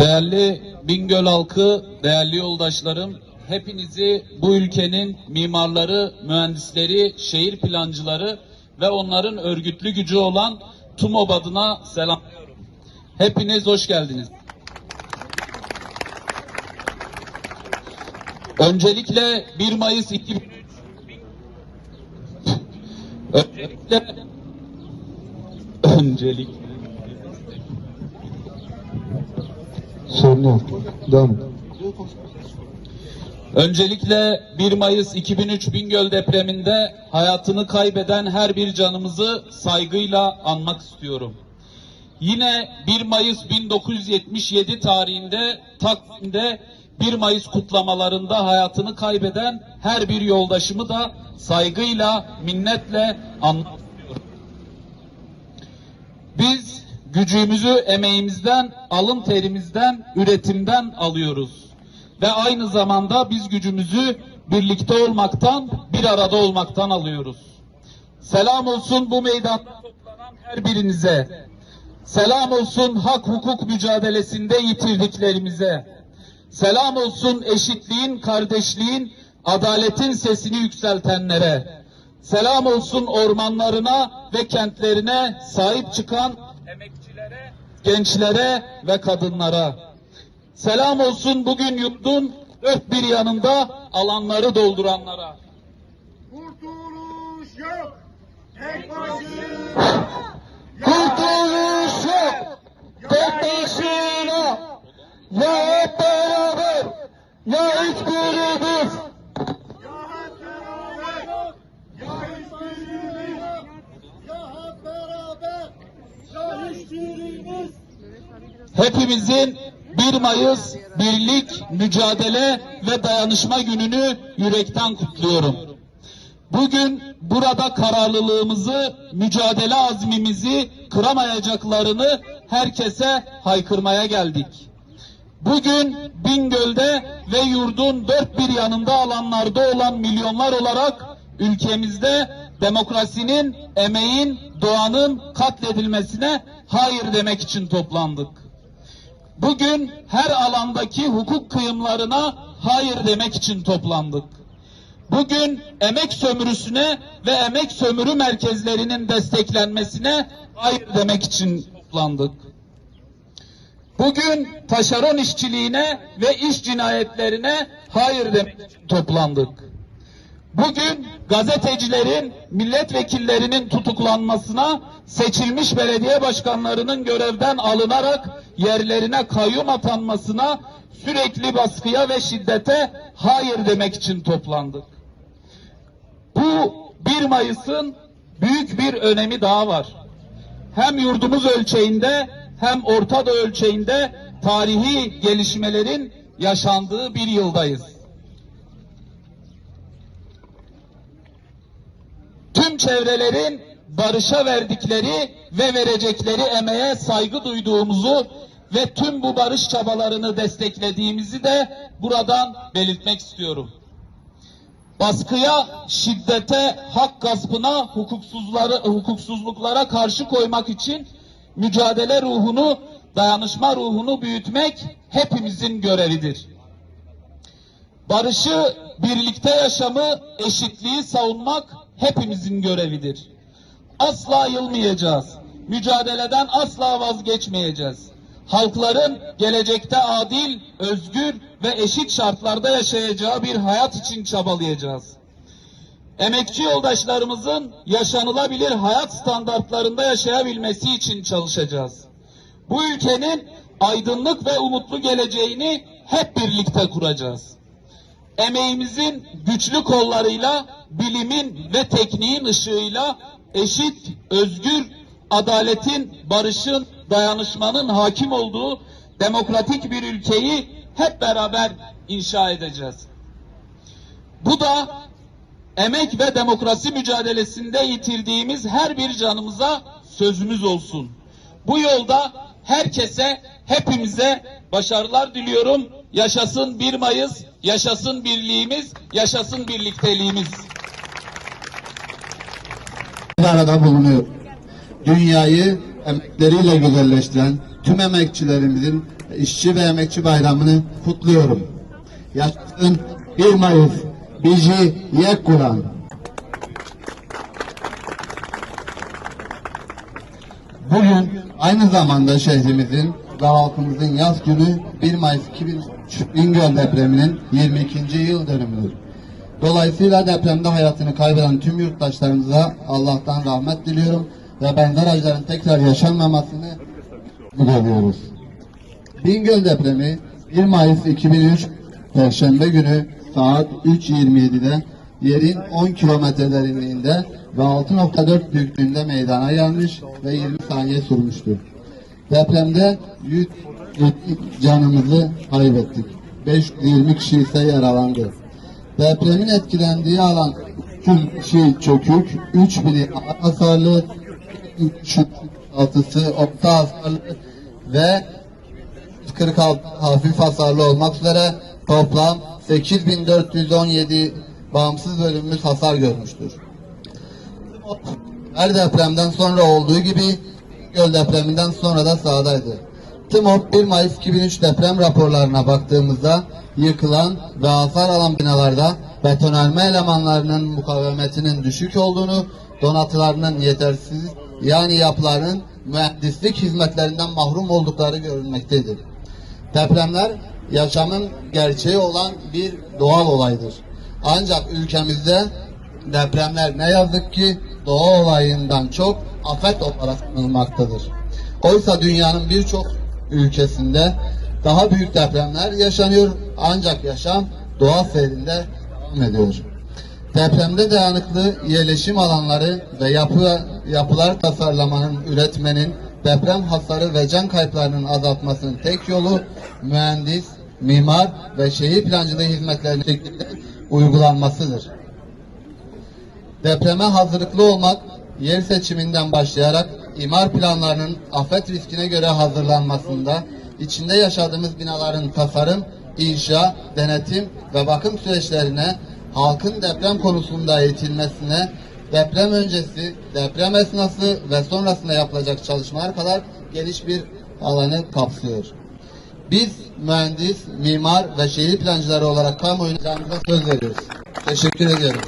Değerli Bingöl halkı, değerli yoldaşlarım, hepinizi bu ülkenin mimarları, mühendisleri, şehir plancıları ve onların örgütlü gücü olan TUMOB adına selamlıyorum. Hepiniz hoş geldiniz. Öncelikle 1 Mayıs 2003 Öncelikle Öncelikle Sorun yok. Devam. Öncelikle 1 Mayıs 2003 Bingöl depreminde hayatını kaybeden her bir canımızı saygıyla anmak istiyorum. Yine 1 Mayıs 1977 tarihinde Taksim'de 1 Mayıs kutlamalarında hayatını kaybeden her bir yoldaşımı da saygıyla, minnetle anmak istiyorum. Biz gücümüzü emeğimizden, alın terimizden, üretimden alıyoruz. Ve aynı zamanda biz gücümüzü birlikte olmaktan, bir arada olmaktan alıyoruz. Selam olsun bu meydanda toplanan her birinize. Selam olsun hak hukuk mücadelesinde yitirdiklerimize. Selam olsun eşitliğin, kardeşliğin, adaletin sesini yükseltenlere. Selam olsun ormanlarına ve kentlerine sahip çıkan emekçilere, gençlere ve kadınlara. Selam olsun bugün yurdun dört bir yanında alanları dolduranlara. Kurtuluş yok. Tek başına. Kurtuluş yok. Tek başına. Ya hep beraber. Ya hiçbirimiz. Ya hep beraber. Ya hiçbirimiz. Ya hep beraber. Ya hiçbirimiz. Hepimizin 1 Mayıs birlik, mücadele ve dayanışma gününü yürekten kutluyorum. Bugün burada kararlılığımızı, mücadele azmimizi kıramayacaklarını herkese haykırmaya geldik. Bugün Bingöl'de ve yurdun dört bir yanında alanlarda olan milyonlar olarak ülkemizde demokrasinin, emeğin, doğanın katledilmesine hayır demek için toplandık. Bugün her alandaki hukuk kıyımlarına hayır demek için toplandık. Bugün emek sömürüsüne ve emek sömürü merkezlerinin desteklenmesine hayır demek için toplandık. Bugün taşeron işçiliğine ve iş cinayetlerine hayır demek için toplandık. Bugün gazetecilerin, milletvekillerinin tutuklanmasına, seçilmiş belediye başkanlarının görevden alınarak yerlerine kayyum atanmasına, sürekli baskıya ve şiddete hayır demek için toplandık. Bu 1 Mayıs'ın büyük bir önemi daha var. Hem yurdumuz ölçeğinde hem Orta Doğu ölçeğinde tarihi gelişmelerin yaşandığı bir yıldayız. tüm çevrelerin barışa verdikleri ve verecekleri emeğe saygı duyduğumuzu ve tüm bu barış çabalarını desteklediğimizi de buradan belirtmek istiyorum. Baskıya, şiddete, hak gaspına, hukuksuzları, hukuksuzluklara karşı koymak için mücadele ruhunu, dayanışma ruhunu büyütmek hepimizin görevidir. Barışı, birlikte yaşamı, eşitliği savunmak hepimizin görevidir. Asla yılmayacağız. Mücadeleden asla vazgeçmeyeceğiz. Halkların gelecekte adil, özgür ve eşit şartlarda yaşayacağı bir hayat için çabalayacağız. Emekçi yoldaşlarımızın yaşanılabilir hayat standartlarında yaşayabilmesi için çalışacağız. Bu ülkenin aydınlık ve umutlu geleceğini hep birlikte kuracağız emeğimizin güçlü kollarıyla, bilimin ve tekniğin ışığıyla eşit, özgür, adaletin, barışın, dayanışmanın hakim olduğu demokratik bir ülkeyi hep beraber inşa edeceğiz. Bu da emek ve demokrasi mücadelesinde yitirdiğimiz her bir canımıza sözümüz olsun. Bu yolda herkese, hepimize başarılar diliyorum. Yaşasın 1 Mayıs, yaşasın birliğimiz, yaşasın birlikteliğimiz. Bir arada bulunuyor. Dünyayı emekleriyle güzelleştiren, tüm emekçilerimizin işçi ve emekçi bayramını kutluyorum. Yaşasın 1 Mayıs, bizi yek kuran. Bugün aynı zamanda şehrimizin ve halkımızın yaz günü 1 Mayıs 2003 Bingöl depreminin 22. yıl dönümüdür. Dolayısıyla depremde hayatını kaybeden tüm yurttaşlarımıza Allah'tan rahmet diliyorum ve benzer acıların tekrar yaşanmamasını diliyoruz. Bingöl depremi 1 Mayıs 2003 Perşembe günü saat 3.27'de yerin 10 kilometre derinliğinde ve 6.4 büyüklüğünde meydana gelmiş ve 20 saniye sürmüştür. Depremde 100 canımızı kaybettik. 520 kişi ise yaralandı. Depremin etkilendiği alan tüm kişi çökük, 3 bini ağır hasarlı, 3 altısı orta hasarlı ve 46 hafif hasarlı olmak üzere toplam 8417 bağımsız bölümümüz hasar görmüştür. Her depremden sonra olduğu gibi Göl depreminden sonra da sahadaydı. TMOP 1 Mayıs 2003 deprem raporlarına baktığımızda yıkılan ve hasar alan binalarda betonarme elemanlarının mukavemetinin düşük olduğunu, donatılarının yetersiz yani yapıların mühendislik hizmetlerinden mahrum oldukları görülmektedir. Depremler yaşamın gerçeği olan bir doğal olaydır. Ancak ülkemizde depremler ne yazık ki doğa olayından çok afet olarak anılmaktadır. Oysa dünyanın birçok ülkesinde daha büyük depremler yaşanıyor ancak yaşam doğa seyrinde devam ediyor. Depremde dayanıklı yerleşim alanları ve yapı, yapılar tasarlamanın, üretmenin, deprem hasarı ve can kayıplarının azaltmasının tek yolu mühendis, mimar ve şehir plancılığı hizmetlerinin uygulanmasıdır. Depreme hazırlıklı olmak, yer seçiminden başlayarak imar planlarının afet riskine göre hazırlanmasında, içinde yaşadığımız binaların tasarım, inşa, denetim ve bakım süreçlerine, halkın deprem konusunda eğitilmesine, deprem öncesi, deprem esnası ve sonrasında yapılacak çalışmalar kadar geniş bir alanı kapsıyor. Biz mühendis, mimar ve şehir plancıları olarak kamuoyuna söz veriyoruz. Teşekkür ediyorum.